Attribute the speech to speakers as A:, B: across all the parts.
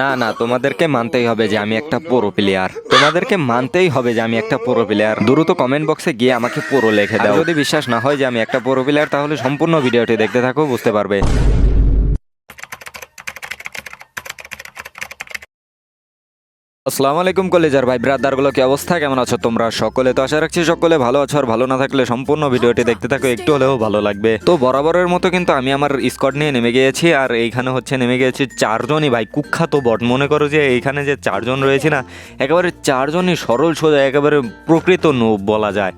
A: না না, তোমাদেরকে মানতেই হবে যে আমি একটা পুরো প্লেয়ার তোমাদেরকে মানতেই হবে যে আমি একটা পুরো প্লেয়ার দ্রুত কমেন্ট বক্সে গিয়ে আমাকে পুরো লেখে দাও। যদি বিশ্বাস না হয় যে আমি একটা পুরো প্লেয়ার তাহলে সম্পূর্ণ ভিডিওটি দেখতে থাকো, বুঝতে পারবে। আসসালামু আলাইকুম কলেজার ভাই ব্রাদারগুলো কি অবস্থা? কেমন আছো তোমরা? সকলে তো আশা রাখছি সকলে ভালো আছো আর ভালো না থাকলে সম্পূর্ণ ভিডিওটি দেখতে থাকো একটু হলেও ভালো লাগবে। তো বরাবরের মতো কিন্তু আমি আমার স্কট নিয়ে নেমে গিয়েছি আর এইখানে হচ্ছে নেমে গিয়েছি চারজনই ভাই কুখ্যাত বট। মনে করো যে এইখানে যে চারজন রয়েছে না একেবারে চারজনই সরল সোজা একেবারে প্রকৃত নোব বলা যায়।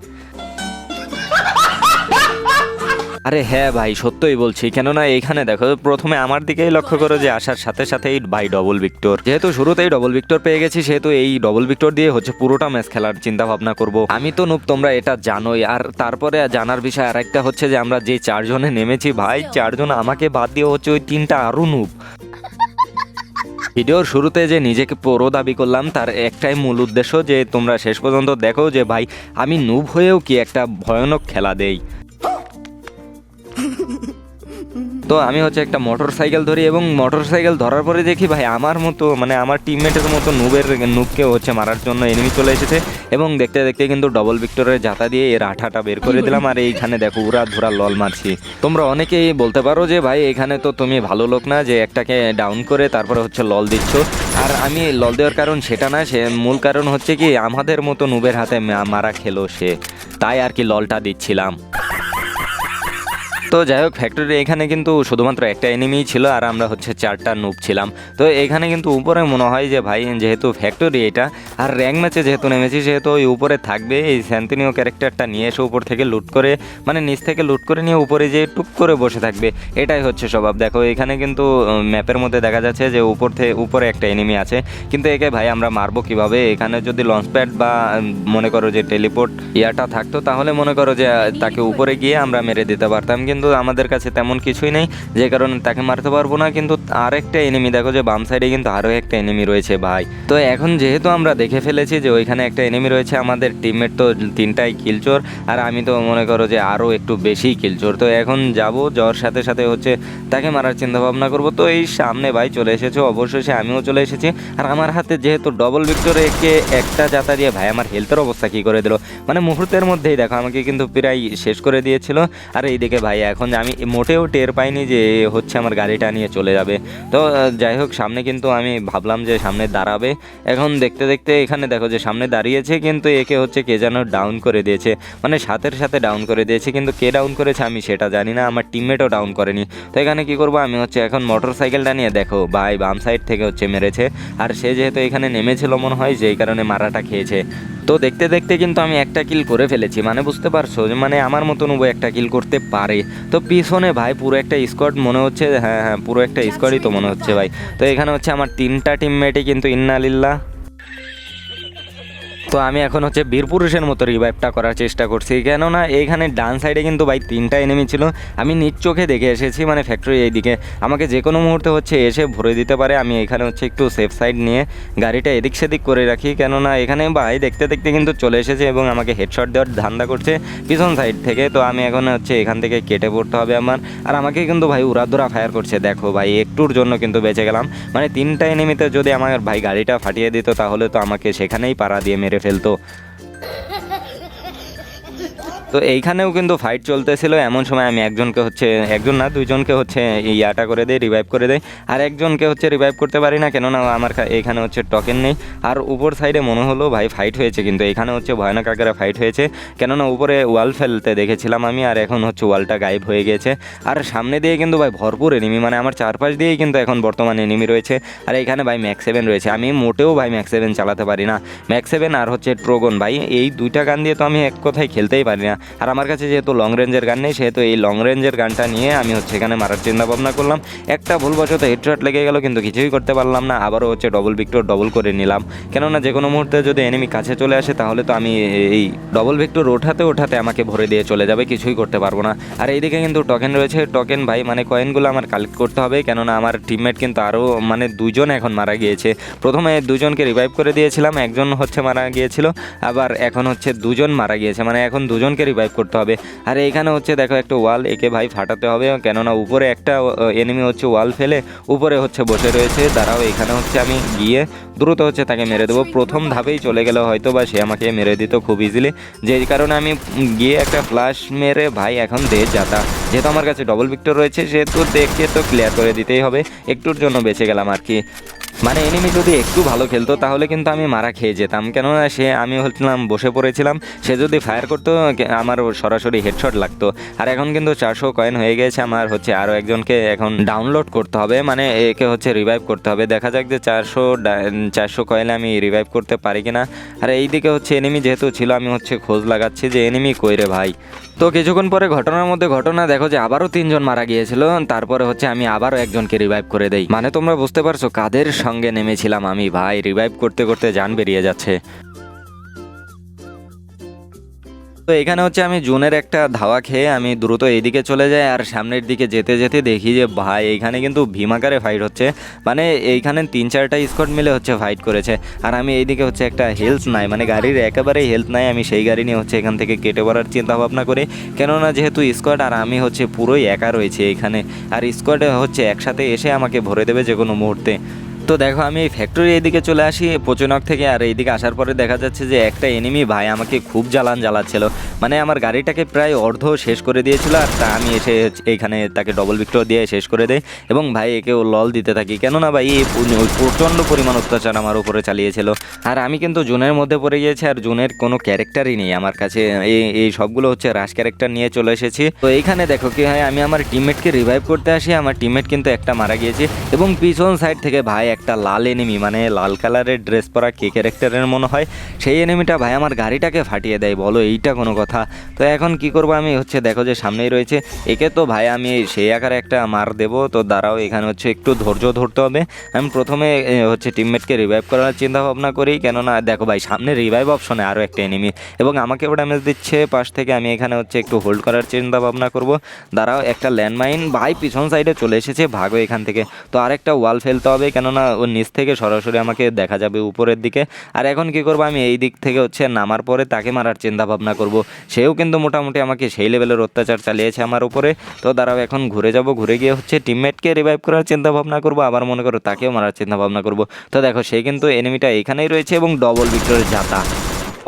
A: আরে হ্যাঁ ভাই, সত্যই বলছি। কেননা এইখানে দেখো, প্রথমে আমার দিকেই লক্ষ্য করো যে আসার সাথে সাথেই ভাই ডবল ভিক্টর যেহেতু শুরুতেই ডবল ভিক্টর পেয়ে গেছি, সেহেতু এই ডবল ভিক্টর দিয়ে হচ্ছে পুরোটা ম্যাচ খেলার চিন্তা ভাবনা করব। আমি তো নুপ তোমরা এটা জানোই। আর তারপরে জানার বিষয় আর একটা হচ্ছে যে আমরা যে চারজনে নেমেছি, ভাই, চারজন আমাকে বাদ দিয়ে হচ্ছে ওই তিনটা আরও নুপ ভিডিওর শুরুতে যে নিজেকে পুরো দাবি করলাম, তার একটাই মূল উদ্দেশ্য যে তোমরা শেষ পর্যন্ত দেখো যে ভাই, আমি নুব হয়েও কি একটা ভয়ানক খেলা দেই। তো আমি হচ্ছে একটা মোটর সাইকেল ধরি এবং মোটর সাইকেল ধরার পরে দেখি ভাই আমার মতো মানে আমার টিমমেটের মতো নুবের নুবকে হচ্ছে মারার জন্য এনিমি চলে এসেছে এবং দেখতে দেখতে কিন্তু ডবল ভিক্টরের জাতা দিয়ে এর আঠাটা বের করে দিলাম। আর এইখানে দেখো উড়া ধুরা লল মারছি। তোমরা অনেকেই বলতে পারো যে ভাই এখানে তো তুমি ভালো লোক না যে একটাকে ডাউন করে তারপরে হচ্ছে লল দিচ্ছ। আর আমি লল দেওয়ার কারণ সেটা না সে মূল কারণ হচ্ছে কি আমাদের মতো নুবের হাতে মারা খেলো সে। তাই আর কি ললটা দিচ্ছিলাম। তো যাই হোক ফ্যাক্টরি এখানে কিন্তু শুধুমাত্র একটা এনিমিই ছিল আর আমরা হচ্ছে চারটা নুব ছিলাম। তো এখানে কিন্তু উপরে মনে হয় যে ভাই, যেহেতু ফ্যাক্টরি এটা, আর র্যাঙ্ক ম্যাচে যেহেতু নেমেছি, সেহেতু ওই উপরে থাকবে। এই স্যান্তিনীয় ক্যারেক্টারটা নিয়ে এসে উপর থেকে লুট করে মানে নিচ থেকে লুট করে নিয়ে উপরে যে টুক করে বসে থাকবে। এটাই হচ্ছে স্বভাব। দেখো, এখানে কিন্তু ম্যাপের মধ্যে দেখা যাচ্ছে যে উপর থেকে উপরে একটা এনিমি আছে। কিন্তু একে ভাই, আমরা মারবো কীভাবে? এখানে যদি লঞ্চ প্যাড বা মনে করো যে টেলিপোর্ট ইয়াটা থাকতো, তাহলে মনে করো যে তাকে উপরে গিয়ে আমরা মেরে দিতে পারতাম। কিন্তু আমাদের কাছে তেমন কিছুই নেই, যে কারণে তাকে মারতে পারব না। কিন্তু আরেকটা এনিমি দেখো যে বাম সাইডে কিন্তু আরও একটা এনিমি রয়েছে ভাই। তো এখন যেহেতু আমরা দেখে ফেলেছি যে ওইখানে একটা এনিমি রয়েছে, আমাদের টিমমেট তো তিনটাই কিলচোর আর আমি তো মনে করো যে আরও একটু বেশি কিলচোর তো এখন যাব, যাওয়ার সাথে সাথে হচ্ছে তাকে মারার চিন্তা ভাবনা করব। তো এই সামনে ভাই চলে এসেছে, অবশেষে আমিও চলে এসেছি। আর আমার হাতে যেহেতু ডবল ভিক্টরে একে একটা জাতা দিয়ে ভাই আমার হেলথের অবস্থা কী করে দিল? মানে মুহূর্তের মধ্যেই দেখো, আমাকে কিন্তু প্রায় শেষ করে দিয়েছিল। আর এইদিকে ভাই এখন আমি মোটেও টের পাইনি যে হচ্ছে আমার গাড়িটা নিয়ে চলে যাবে। তো যাই হোক, সামনে কিন্তু আমি ভাবলাম যে সামনে দাঁড়াবে। এখন দেখতে দেখতে এখানে দেখো যে সামনে দাঁড়িয়েছে, কিন্তু একে হচ্ছে কে যেন ডাউন করে দিয়েছে। মানে সাথের সাথে ডাউন করে দিয়েছে, কিন্তু কে ডাউন করেছে আমি সেটা জানি না, আমার টিমমেটও ডাউন করেনি। তো এখানে কি করব, আমি হচ্ছে এখন মোটর সাইকেলটা নিয়ে দেখো ভাই বাম সাইড থেকে হচ্ছে মেরেছে। আর সে যেহেতু এখানে নেমেছিল মনে হয়, যেই কারণে মারাটা খেয়েছে। তো দেখতে দেখতে কিন্তু আমি একটা কিল করে ফেলেছি মানে বুঝতে পারছ? মানে আমার মতন ও একটা কিল করতে পারে। তো পিছনে ভাই পুরো একটা স্কোয়াড মনে হচ্ছে হ্যাঁ হ্যাঁ পুরো একটা স্কোয়াডই তো মনে হচ্ছে ভাই। তো এখানে হচ্ছে আমার তিনটা টিমমেটই কিন্তু ইন্নালিল্লাহ। তো আমি এখন হচ্ছে বীরপুরুষের মতো রিভাইভটা করার চেষ্টা করছি। কেননা এইখানে ডান সাইডে কিন্তু ভাই তিনটা এনিমি ছিল। আমি নিজ চোখে দেখে এসেছি মানে ফ্যাক্টরি এইদিকে। আমাকে যে কোনো মুহূর্তে হচ্ছে এসে ভরে দিতে পারে। আমি এখানে হচ্ছে একটু সেফ সাইড নিয়ে গাড়িটা এদিক সেদিক করে রাখি। কেননা এখানে ভাই দেখতে দেখতে কিন্তু চলে এসেছে এবং আমাকে হেডশট দেওয়ার ধান্দা করছে পিছন সাইড থেকে। তো আমি এখন হচ্ছে এখান থেকে কেটে পড়তে হবে আমার। আর আমাকে কিন্তু ভাই উড়াধুরা ফায়ার করছে। দেখো ভাই, একটুর জন্য কিন্তু বেঁচে গেলাম। মানে তিনটা এনিমিতে যদি আমার ভাই গাড়িটা ফাটিয়ে দিত, তাহলে তো আমাকে সেখানেই পাড়া দিয়ে মেরে ফেলতো তো এইখানেও কিন্তু ফাইট চলতেছিল। এমন সময় আমি একজনকে হচ্ছে, একজন না, দুইজনকে হচ্ছে ইয়াটা করে দেয় রিভাইভ করে দেয় আর একজনকে হচ্ছে রিভাইভ করতে পারি না, কেননা আমার এখানে হচ্ছে টকেন নেই। আর উপর সাইডে মনে হলো, ভাই ফাইট হয়েছে কিন্তু। এখানে হচ্ছে ভয়ানক আকারে ফাইট হয়েছে। কেননা উপরে ওয়াল ফেলতে দেখেছিলাম আমি, আর এখন হচ্ছে ওয়ালটা গায়েব হয়ে গেছে। আর সামনে দিয়ে কিন্তু ভাই ভরপুর এনিমি মানে আমার চারপাশ দিয়েই কিন্তু এখন বর্তমানে এনিমি রয়েছে। আর এখানে ভাই ম্যাক্স সেভেন রয়েছে। আমি মোটেও ভাই ম্যাক্স সেভেন চালাতে পারি না। ম্যাক্স সেভেন আর হচ্ছে ট্রোগন ভাই, এই দুইটা গান দিয়ে তো আমি এক কথায় খেলতেই পারি না। আর আমার কাছে যেহেতু লং রেঞ্জের গান নেই, সেহেতু এই লং রেঞ্জের গানটা নিয়ে আমি হচ্ছে এখানে মারার চিন্তা ভাবনা করলাম। একটা ভুলবশত হেডশট লেগে গেল, কিন্তু কিছুই করতে পারলাম না। আবারও হচ্ছে ডবল ভিক্টর ডবল করে নিলাম। কেননা যে কোনো মুহূর্তে যদি এনিমি কাছে চলে আসে, তাহলে তো আমি এই ডবল ভিক্টর ওঠাতে ওঠাতে আমাকে ভরে দিয়ে চলে যাবে, কিছুই করতে পারব না। আর এইদিকে কিন্তু টোকেন রয়েছে। টোকেন ভাই মানে কয়েনগুলো আমার কালেক্ট করতে হবে, কেননা আমার টিমমেট কিন্তু আরও মানে দুজন এখন মারা গিয়েছে। প্রথমে দুজনকে রিভাইভ করে দিয়েছিলাম, একজন হচ্ছে মারা গিয়েছিল, আবার এখন হচ্ছে দুজন মারা গিয়েছে। মানে এখন দুজনকে রিভাইভ করতে হবে। আর এইখানে হচ্ছে দেখো একটা ওয়াল একে ভাই ফাটাতে হবে, কেননা উপরে একটা এনিমি হচ্ছে ওয়াল ফেলে, উপরে হচ্ছে বসে রয়েছে। দাঁড়াও, এখানে হচ্ছে আমি গিয়ে দ্রুত হচ্ছে তাকে মেরে দেবো। প্রথম ধাপেই চলে গেলে হয়তো বা সে আমাকে মেরে দিত খুব ইজিলি যেই কারণে আমি গিয়ে একটা ফ্লাশ মেরে ভাই এখন দে যাতা। যেহেতু আমার কাছে ডবল ভিক্টর রয়েছে, সেহেতু দেখে তো ক্লিয়ার করে দিতেই হবে। একটুর জন্য বেঁচে গেলাম আর কি। মানে এনিমি যদি একটু ভালো খেলতো, তাহলে কিন্তু আমি মারা খেয়ে যেতাম। কেননা সে, আমি হচ্ছিলাম, বসে পড়েছিলাম। সে যদি ফায়ার করতো আমার সরাসরি হেডশট লাগতো। আর এখন কিন্তু চারশো কয়েন হয়ে গেছে, আমার হচ্ছে আরও একজনকে এখন ডাউনলোড করতে হবে। মানে একে হচ্ছে রিভাইভ করতে হবে। দেখা যাক যে চারশো চারশো কয়েনে আমি রিভাইভ করতে পারি কিনা। আর এইদিকে হচ্ছে এনিমি যেহেতু ছিল, আমি হচ্ছে খোঁজ লাগাচ্ছি যে এনিমি কই রে ভাই? তো কিছুক্ষণ পরে ঘটনার মধ্যে ঘটনা, দেখো যে আবারও তিনজন মারা গিয়েছিল, তারপরে হচ্ছে আমি আবারও একজনকে রিভাইভ করে দেই। মানে তোমরা বুঝতে পারছ কাদের সঙ্গে নেমেছিলাম আমি, ভাই। রিভাইভ করতে করতে যান বেরিয়ে যাচ্ছে। তো এখানে হচ্ছে আমি জুনের একটা ধাওয়া খেয়ে আমি দ্রুত এইদিকে চলে যাই আর সামনের দিকে যেতে যেতে দেখি যে ভাই এইখানে কিন্তু ভীমাকারে ফাইট হচ্ছে। মানে এইখানে তিন চারটা স্কট মিলে হচ্ছে ফাইট করেছে। আর আমি এইদিকে হচ্ছে একটা হেলথ নাই মানে গাড়ির একেবারেই হেলথ নাই। আমি সেই গাড়ি নিয়ে হচ্ছে এখান থেকে কেটে পড়ার চিন্তা ভাবনা করি। কেননা যেহেতু স্কোয়াড আর আমি হচ্ছে পুরোই একা রয়েছে এখানে। আর স্কোয়াডে হচ্ছে একসাথে এসে আমাকে ভরে দেবে যে কোনো মুহূর্তে। তো দেখো, আমি ফ্যাক্টরি এদিকে চলে আসি, পচনক থেকে। আর এইদিকে আসার পরে দেখা যাচ্ছে যে একটা এনিমি ভাই আমাকে খুব জ্বালান জ্বালাচ্ছিল। মানে আমার গাড়িটাকে প্রায় অর্ধ শেষ করে দিয়েছিল, আর তা আমি এসে এইখানে তাকে ডবল ভিক্টর দিয়ে শেষ করে দেয় এবং ভাই, একেও লল দিতে থাকি। কেননা ভাই প্রচণ্ড পরিমাণ অত্যাচার আমার উপরে চালিয়েছিল। আর আমি কিন্তু জুনের মধ্যে পড়ে গিয়েছি, আর জুনের কোনো ক্যারেক্টারই নেই আমার কাছে। এই এই সবগুলো হচ্ছে রাশ ক্যারেক্টার নিয়ে চলে এসেছি। তো এইখানে দেখো কি হয়, আমি আমার টিমমেটকে রিভাইভ করতে আসি। আমার টিমমেট কিন্তু একটা মারা গিয়েছে। এবং পিছন সাইড থেকে ভাই একটা লাল এনিমি মানে লাল কালারের ড্রেস পরা কে ক্যারেক্টারের মনে হয়, সেই এনিমিটা ভাই আমার গাড়িটাকে ফাটিয়ে দেয়, বলো এইটা কোনো কথা? তো এখন কি করব আমি? হচ্ছে দেখো যে সামনেই রয়েছে, একে তো ভাই আমি সেই আকারে একটা মার দেবো, তো দাঁড়াও, এখানে হচ্ছে একটু ধৈর্য ধরতে হবে। আমি প্রথমে হচ্ছে টিমমেটকে রিভাইভ করার চিন্তা ভাবনা করি, কেননা দেখো ভাই, সামনে রিভাইভ অপশনে আরও একটা এনিমি এবং আমাকে ওটা ড্যামেজ দিচ্ছে, পাশ থেকে আমি এখানে হচ্ছে একটু হোল্ড করার চিন্তা ভাবনা করব। দাঁড়াও, একটা ল্যান্ডমাইন ভাই পিছন সাইডে চলে এসেছে, ভাগো এখান থেকে। তো আরেকটা ওয়াল ফেলতে হবে, কেননা ওর নিচ থেকে সরাসরি আমাকে দেখা যাবে উপরের দিকে। আর এখন কি করব? আমি এই দিক থেকে হচ্ছে নামার পরে তাকে মারার চিন্তা ভাবনা করব। সেও কিন্তু মোটামুটি আমাকে সেই লেভেলের অত্যাচার চালিয়েছে আমার উপরে। তো দাঁড়াও, এখন ঘুরে যাব। ঘুরে গিয়ে হচ্ছে টিমমেটকে রিভাইভ করার চিন্তা ভাবনা করব। আবার মনে করো তাকেও মারার চিন্তা ভাবনা করব। তো দেখো, সে কিন্তু এনিমিটা এখানেই রয়েছে এবং ডবল ভিক্টরের জাতা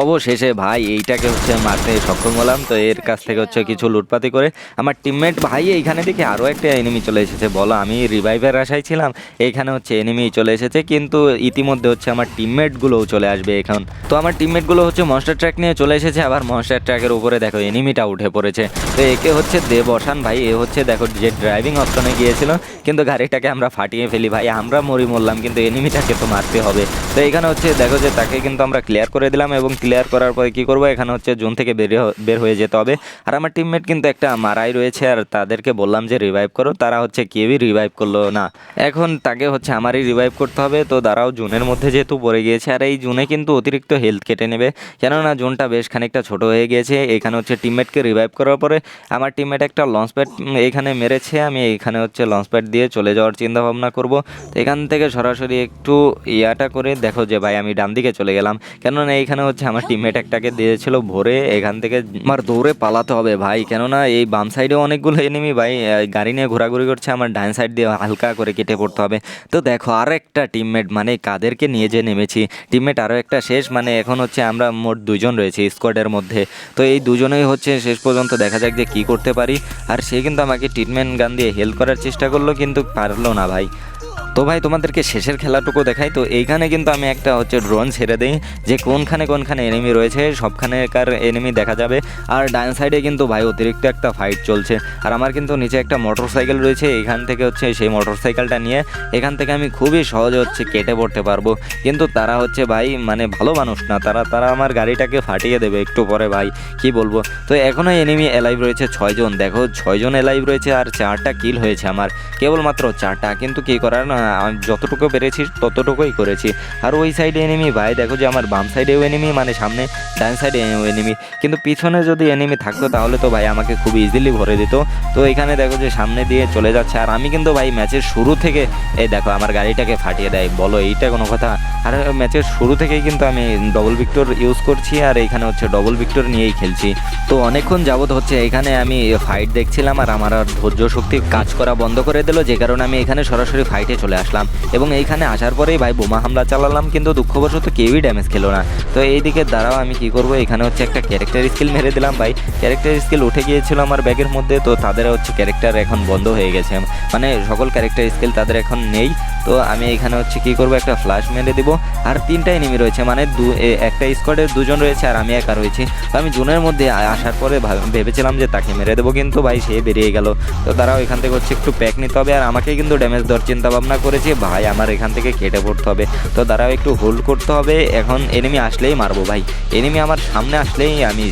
A: অবশেষে ভাই, এইটাকে হচ্ছে মারতে সক্ষম হলাম। তো এর কাছ থেকে হচ্ছে কিছু লুটপাতি করে আমার টিমমেট ভাই, এইখানে দেখি আরও একটা এনিমি চলে এসেছে। বলো, আমি রিভাইভের আশায় ছিলাম, এইখানে হচ্ছে এনিমি চলে এসেছে, কিন্তু ইতিমধ্যে হচ্ছে আমার টিমমেটগুলোও চলে আসবে এখন। তো আমার টিমমেটগুলো হচ্ছে মনস্টার ট্র্যাক নিয়ে চলে এসেছে, আবার মনস্টার ট্র্যাকের উপরে দেখো এনিমিটা উঠে পড়েছে। তো একে হচ্ছে দে বসান ভাই, এ হচ্ছে দেখো যে ড্রাইভিং অপশনে গিয়েছিল, কিন্তু গাড়িটাকে আমরা ফাটিয়ে ফেলি ভাই, আমরা মরি মরলাম, কিন্তু এনিমিটাকে তো মারতে হবে। তো এখানে হচ্ছে দেখো যে তাকে কিন্তু আমরা ক্লিয়ার করে দিলাম এবং ক্লিয়ার করার পরে কি করব? এখানে হচ্ছে জোন থেকে বেরিয়ে বের হয়ে যেতে হবে। আর আমার টিমমেট কিন্তু একটা মারাই রয়েছে, আর তাদেরকে বললাম যে রিভাইভ করো। তারা হচ্ছে কেউই রিভাইভ করল না। এখন তাকে হচ্ছে আমারই রিভাইভ করতে হবে। তো দাঁড়াও, জোনের মধ্যে যেহেতু পড়ে গিয়েছে, আর এই জোনে কিন্তু অতিরিক্ত হেলথ কেটে নেবে। কেননা জোনটা বেশ খানিকটা ছোট হয়ে গিয়েছে। এখানে হচ্ছে টিমমেটকে রিভাইভ করার পরে আমার টিমমেট একটা লঞ্চ প্যাড এখানে মেরেছে। আমি এখানে হচ্ছে লঞ্চ প্যাড দিয়ে চলে যাওয়ার চিন্তা ভাবনা করব। তো এখান থেকে সরাসরি একটু ইয়াটা করে দেখো যে ভাই আমি ডান দিকে চলে গেলাম। কেননা এইখানে হচ্ছে আমার টিমমেট একটাকে দিয়েছিল ভোরে, এখান থেকে আমার দৌড়ে পালাতে হবে ভাই। কেননা এই বাম সাইডে অনেকগুলো এনিমি ভাই গাড়ি নিয়ে ঘোরাঘুরি করছে, আমার ডান সাইড দিয়ে হালকা করে কেটে পড়তে হবে। তো দেখো আর একটা টিমমেট মানে কাদেরকে নিয়ে যে নেমেছি টিমমেট আরও একটা শেষ মানে এখন হচ্ছে আমরা মোট দুজন রয়েছি স্কোয়াডের মধ্যে। তো এই দুজনেই হচ্ছে শেষ পর্যন্ত দেখা যাক যে কী করতে পারি। আর সে কিন্তু আমাকে ট্রিটমেন্ট গান দিয়ে হেল্প করার চেষ্টা করল, কিন্তু পারল না ভাই। তো ভাই, তোমাদেরকে শেষের খেলাটুকু দেখাই। তো এইখানে কিন্তু আমি একটা হচ্ছে ড্রোন ছেড়ে দিই, যে কোনখানে কোনখানে এনিমি রয়েছে সবখানেকার এনিমি দেখা যাবে। আর ডান সাইডে কিন্তু ভাই, অতিরিক্ত একটা ফাইট চলছে। আর আমার কিন্তু নিচে একটা মোটর সাইকেল রয়েছে এখান থেকে হচ্ছে সেই মোটর সাইকেলটা নিয়ে, এখান থেকে আমি খুবই সহজে হচ্ছে কেটে পড়তে পারব। কিন্তু তারা হচ্ছে ভাই মানে ভালো মানুষ না, তারা তারা আমার গাড়িটাকে ফাটিয়ে দেবে একটু পরে ভাই, কি বলব? তো এখনও এনিমি এলাইভ রয়েছে ছয়জন, দেখো, ছয়জন এলাইভ রয়েছে আর চারটা কিল হয়েছে আমার। কেবলমাত্র চারটা, কিন্তু কি করার না যতটুকু পেরেছি, ততটুকুই করেছি। আর ওই সাইডে এনিমি ভাই, দেখো যে আমার বাম সাইডেও এনিমি মানে সামনে ডান সাইডে এনিমি কিন্তু পিছনে যদি এনিমি থাকতো, তাহলে তো ভাই আমাকে খুব ইজিলি ভরে দিত। তো এখানে দেখো যে সামনে দিয়ে চলে যাচ্ছে। আর আমি কিন্তু ভাই ম্যাচের শুরু থেকে, এই দেখো আমার গাড়িটাকে ফাটিয়ে দেয়। বলো, এইটা কোনো কথা? আর ম্যাচের শুরু থেকেই কিন্তু আমি ডবল ভিক্টর ইউজ করছি, আর এখানে হচ্ছে ডবল ভিক্টর নিয়েই খেলছি। তো অনেকক্ষণ যাবত হচ্ছে এখানে আমি ফাইট দেখছিলাম, আর আমার ধৈর্য শক্তি কাজ করা বন্ধ করে দিল। যে কারণে আমি এখানে সরাসরি ফাইটে চলে আসলাম। এবং এইখানে আসার পরেই ভাই বোমা হামলা চালালাম, কিন্তু দুঃখবশত কেউই ড্যামেজ খেলো না। তো এই দিকে দাঁড়াও, আমি কি করব? এখানে হচ্ছে একটা ক্যারেক্টার স্কিল মেরে দিলাম ভাই। ক্যারেক্টার স্কিল উঠে গিয়েছিল আমার ব্যাগের মধ্যে, তো তাদের হচ্ছে ক্যারেক্টার এখন বন্ধ হয়ে গেছে। মানে সকল ক্যারেক্টার স্কিল তাদের এখন নেই। তো আমি এখানে হচ্ছে কি করব? একটা ফ্লাশ মেরে দিব। আর তিনটা এনিমি রয়েছে মানে দু একটা স্কোয়াডের দুজন রয়েছে আর আমি একা রয়েছি। তো আমি জুনের মধ্যে আসার পরে ভেবেছিলাম যে তাকে মেরে দেবো, কিন্তু ভাই সে বেরিয়ে গেল। তো তারাও এখান থেকে হচ্ছে একটু প্যাক নিতে হবে। আর আমাকে কিন্তু ড্যামেজ দেওয়ার চিন্তা ভাবনা করেছে, ভাই, আমার এখান থেকে কেটে পড়তে হবে। তো তারাও একটু হোল্ড করতে হবে। এখন এনিমি আসলেই মারবো, ভাই। এনিমি আমার সামনে আসলেই আমি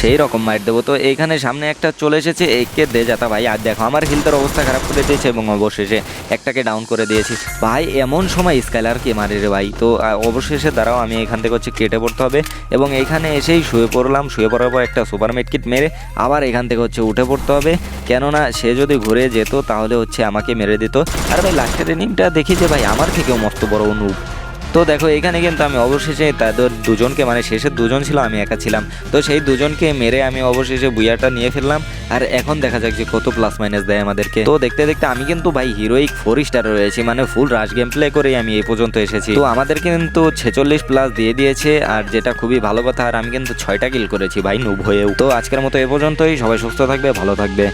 A: সেই রকম মার দেবো। তো এইখানে সামনে একটা চলে এসেছে, একে দে যাতা, ভাই। আর দেখো, আমার হিলটার অবস্থা খারাপ করে দিয়েছে এবং অবশেষে একটাকে ডাউন করে দিয়েছি। ভাই, এমন সময় স্কাইলারকে মারে রে, ভাই? তো অবশেষে দাঁড়াও, আমি এখান থেকে হচ্ছে কেটে পড়তে হবে এবং এখানে এসেই শুয়ে পড়লাম। শুয়ে পড়ার পর একটা সুপার কিট মেরে আবার এখান থেকে হচ্ছে উঠে পড়তে হবে। কেননা সে যদি ঘুরে যেত, তাহলে হচ্ছে আমাকে মেরে দিত। আর ভাই লাস্টের এনিমটা দেখি যে ভাই আমার থেকেও মস্ত বড় অনুপ। তো দেখো, এখানে কিন্তু আমি অবশেষে তাদের দুজনকে মানে শেষের দুজন ছিল, আমি একা ছিলাম। তো সেই দুজনকে মেরে আমি অবশেষে বুয়াটা নিয়ে ফেললাম। আর এখন দেখা যাক যে কত প্লাস মাইনাস দেয় আমাদেরকে। তো দেখতে দেখতে আমি কিন্তু ভাই হিরোইক ফোর স্টারে রয়েছি মানে ফুল রাশ গেম প্লে করেই আমি এই পর্যন্ত এসেছি। তো আমাদের কিন্তু ছেচল্লিশ প্লাস দিয়ে দিয়েছে, আর যেটা খুবই ভালো কথা, আর আমি কিন্তু ছয়টা কিল করেছি ভাই নুব হয়েও। তো আজকের মতো এ পর্যন্তই, সবাই সুস্থ থাকবে, ভালো থাকবে।